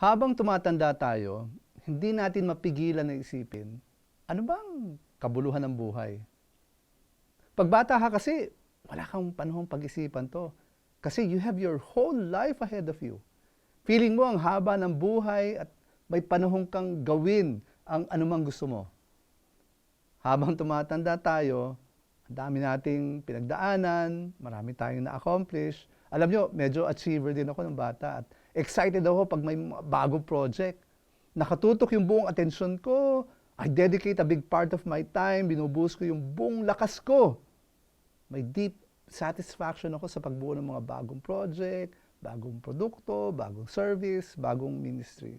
Habang tumatanda tayo, hindi natin mapigilan na isipin, ano bang kabuluhan ng buhay? Pagbata ka kasi, wala kang panahong pag-isipan to. Kasi you have your whole life ahead of you. Feeling mo ang haba ng buhay at may panahon kang gawin ang anumang gusto mo. Habang tumatanda tayo, ang dami nating pinagdaanan, marami tayong na-accomplish. Alam nyo, medyo achiever din ako ng bata at excited ako pag may bagong project. Nakatutok yung buong atensyon ko. I dedicate a big part of my time. Binubuhos ko yung buong lakas ko. May deep satisfaction ako sa pagbuo ng mga bagong project, bagong produkto, bagong service, bagong ministry.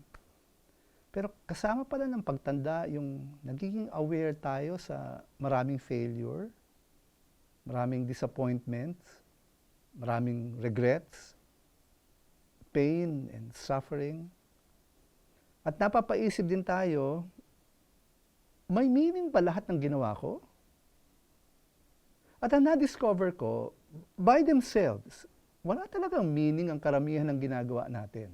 Pero kasama pala ng pagtanda yung nagiging aware tayo sa maraming failure, maraming disappointments, maraming regrets, pain and suffering. At napapaisip din tayo, may meaning ba lahat ng ginawa ko? At ang na-discover ko, by themselves, wala talagang meaning ang karamihan ng ginagawa natin.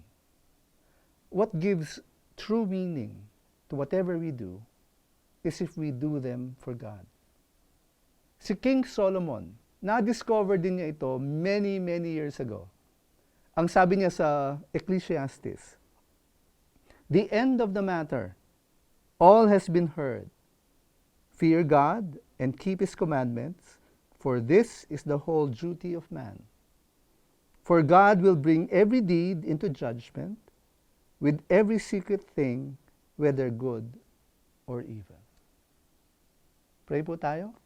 What gives true meaning to whatever we do is if we do them for God. Si King Solomon, na-discover din niya ito many, many years ago. Ang sabi niya sa Ecclesiastes, The end of the matter, all has been heard. Fear God and keep His commandments, for this is the whole duty of man. For God will bring every deed into judgment with every secret thing, whether good or evil. Pray po tayo.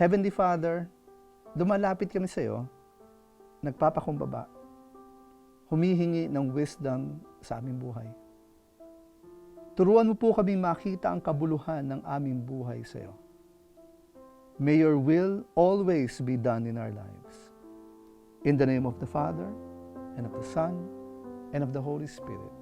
Heavenly Father, dumalapit kami sa iyo, nagpapakumbaba, humihingi ng wisdom sa aming buhay. Turuan mo po kami makita ang kabuluhan ng aming buhay sa iyo. May your will always be done in our lives. In the name of the Father, and of the Son, and of the Holy Spirit.